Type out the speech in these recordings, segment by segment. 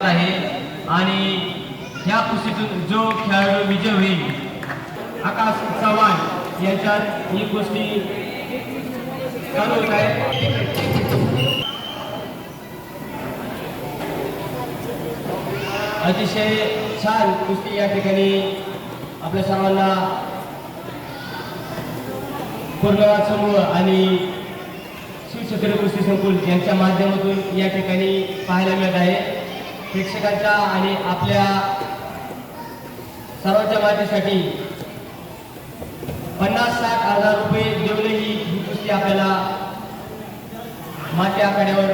आहे. आणि ह्या कुस्तीतून जो खेळाडू विजय होईल आकाश चव्हाण यांच्यात ही कुस्ती चालू होत आहे. अतिशय छान कुस्ती या ठिकाणी आपल्या सर्वांना पूर्णवाद समूह आणि शिवछत्र कुस्ती संकुल यांच्या माध्यमातून या ठिकाणी पाहायला मिळत आहे. शिक्षकांच्या आणि आपल्या सर्वांच्या माहितीसाठी पन्नास साठ हजार रुपये देऊनही ही कुस्ती आपल्याला माती आखाड्यावर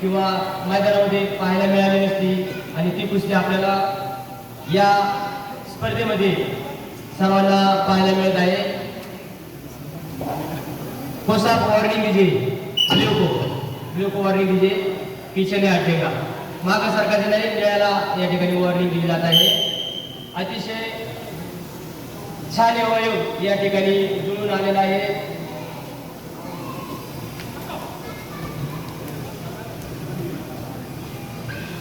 किंवा मैदानामध्ये पाहायला मिळाली नसती. आणि ती कुस्ती आपल्याला या स्पर्धेमध्ये सर्वांना पाहायला मिळत आहे. कोसा वॉर्निंग विजय ब्ल्यू को वॉर्निंग विजय किचन आठेगा हटेगा मागा सरकारचे नाही या ठिकाणी वॉर्निंग दिली जात आहे. अतिशय छान अवयव या ठिकाणी जुळून आलेला आहे.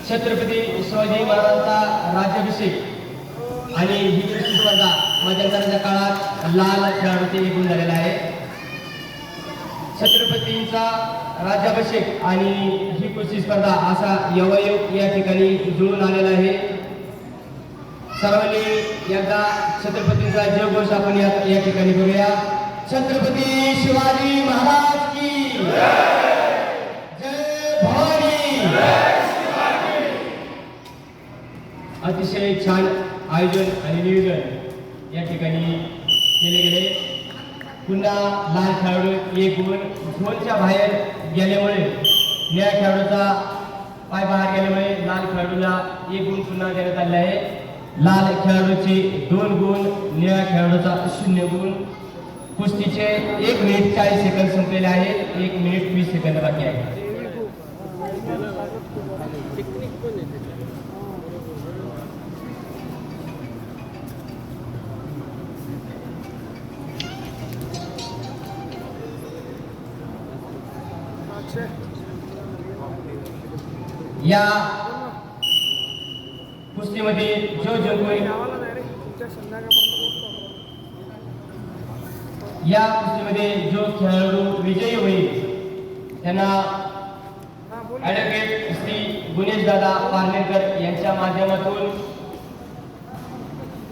छत्रपती शिवाजी महाराजांचा राज्याभिषेक आणि ही स्पर्धा मध्यंतराच्या काळात लाल खेळाडूचे निघून झालेला आहे. छत्रपतींचा राज्याभिषेक आणि ही कुस्ती स्पर्धा असा यवयोग या ठिकाणी जुळून आलेला आहे. सर्वांनी एकदा छत्रपतींचा जयघोष आपण या ठिकाणी करूया छत्रपती शिवाजी महाराज की जय भवानी. अतिशय छान आयोजन आणि नियोजन या ठिकाणी केले गेले. पुन्हा लहान खेळाडू एक गुण गोलच्या बाहेर गेल्यामुळे निळ्या खेळाडूचा पाय बाहेर गेल्यामुळे लाल खेळाडूला एक गुण पुन्हा देण्यात आले आहे. लाल खेळाडूचे दोन गुण निळ्या खेळाडूचा शून्य गुण. कुस्तीचे एक मिनिट चाळीस सेकंद संपलेले आहे एक मिनिट वीस सेकंद बाकी आहे. या कुस्तीमध्ये जो जिंकून या कुस्तीमध्ये जो खेळाडू विजयी होईल त्यांना ॲडव्होकेट श्री गुणेश दादा पार्लेकर यांच्या माध्यमातून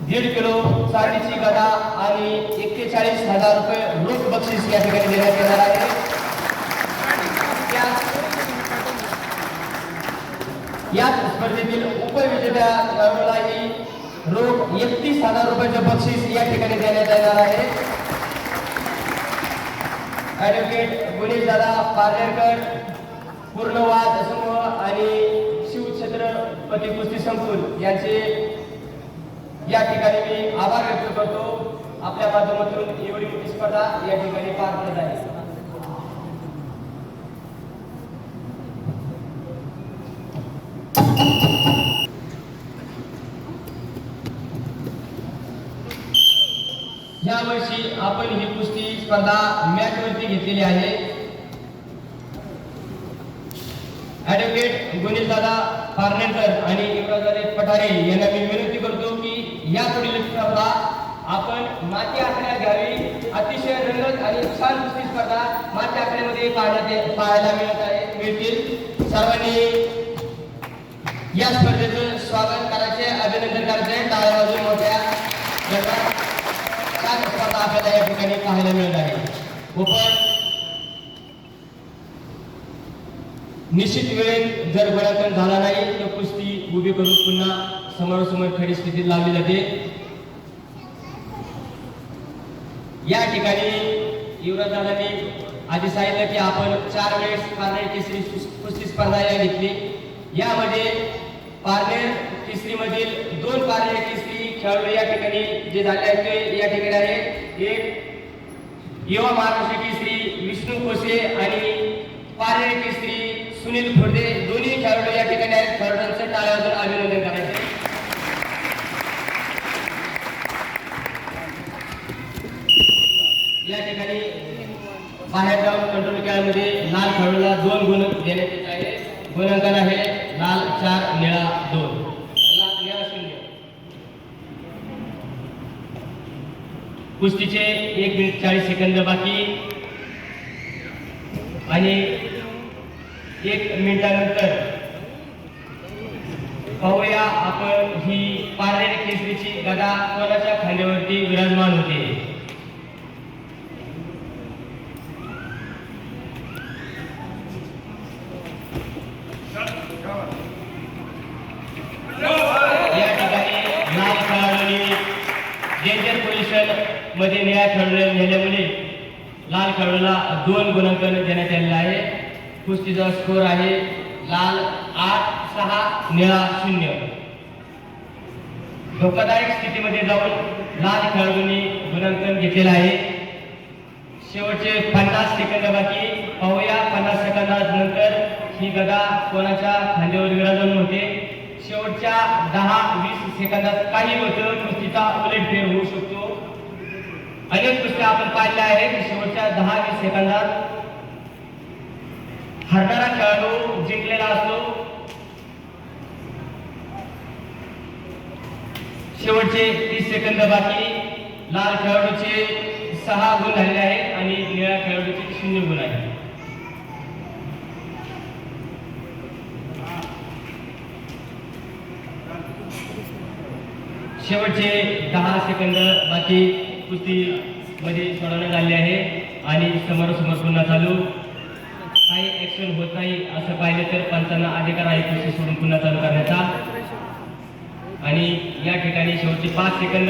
दीड किलो चाळीची गदा आणि एक्केचाळीस हजार रुपये रोख बक्षीस या ठिकाणी देण्यात येणार आहे. याच स्पर्धेतील उपविजेत्या खेळाडूलाही रोख एकतीस हजार रुपयाचे बक्षीस या ठिकाणी देण्यात येणार आहे. ॲडव्होकेट गुणेश दादा पार्लेकर पूर्णवाद समूह आणि शिवछत्रपती कुस्ती संकुल यांचे या ठिकाणी मी आभार व्यक्त करतो. आपल्या माध्यमातून एवढी मोठी स्पर्धा या ठिकाणी पार पडत आहे या वर्षी आपण ही कुस्ती स्पर्धा मॅच वरती घेतलेली आहे. ऍडव्होकेट गुणेश दादा पार्नेकर आणि युवराजदादा पठारे यांना मी विनंती करतो की या पुढील स्पर्धा आपण माती आखण्यात घ्यावी अतिशय रंगत आणि छान कुस्ती स्पर्धा माती आखण्यामध्ये पाहण्यात पाहायला मिळत आहे मिळतील. सर्वांनी या स्पर्धेचं स्वागत करायचे अभिनंदन करायचे टाळ्या वाजवून मोठ्या छान आपल्याला या ठिकाणी पाहायला मिळत आहे. ओपन निश्चित वेळेत जर गोळाकन झाला नाही तर कुस्ती उभी करून पुन्हा समोरासमोर खडी स्थितीत लावली जाते. या ठिकाणी युवराज दादांनी आधी सांगितलं की आपण चार वेळेस पारनेर केसरी कुस्ती स्पर्धा या घेतली. यामध्ये पारनेर केसरी मधील दोन पारनेर केसरी खेळाडू या ठिकाणी जे झाले आहेत ते या ठिकाणी आहे. एक युवा महाराष्ट्र केसरी विष्णू कोसे आणि पारनेर केसरी सुनील खोडे दोन्ही खेळाडू या ठिकाणी आहेत. खेळाडूंचं टाळ्यावर अभिनंदन करायचे या ठिकाणी बाहेर जाऊन कंट्रोल खेळामध्ये लाल खेळाडूला दोन गुण देण्यात येत आहे गुणांकन आहे लाल चार निळा दोन ला- निळा शून्य कुस्तीचे एक मिनिट चाळीस सेकंद बाकी. आणि एक मिनिटानंतर पाहूया आपण ही पारलेली केसरीची गदा कोणाच्या खांद्यावरती विराजमान होते? या ठिकाणी नाव खेळाडूंनी डेंजर पोझिशन मध्ये निळ्या खेळून नेल्यामुळे लाल खेळूला दोन गुणांकन देण्यात आलेला आहे. कुस्तीचा स्कोर आहे लाल आठ सहा निळा शून्य. धोकादायक स्थितीमध्ये जाऊन लाल खेळाडूंनी गुणांकन घेतलेलं आहे. शेवटचे पन्नास सेकंद बाकी. पाहूया पन्नास सेकंदानंतर ही गदा कोणाच्या खांद्यावर विराजमान होते. शेवटच्या दहा वीस सेकंदात काही होतं कुस्तीचा उलटफेर होऊ शकतो. अनेक गोष्टी आपण पाहिल्या आहे की शेवटच्या दहा वीस सेकंदात हरणारा खेळाडू जिंकलेला असतो. शेवटचे तीस सेकंद बाकी. लाल खेळाडूचे सहा गुण झालेले आहेत आणि निळ्या खेळाडूचे शून्य गुण आहेत. शेवटचे दहा सेकंद बाकी. कुस्तीमध्ये सोडवण्यात आले आहे आणि समोरासमोर पुन्हा चालू. काही ॲक्सिडेंट होत नाही असं पाहिलं तर पंचांना अधिकार आहे कुस्ती सोडून पुन्हा चालू करण्याचा. आणि या ठिकाणी शेवटचे पाच सेकंद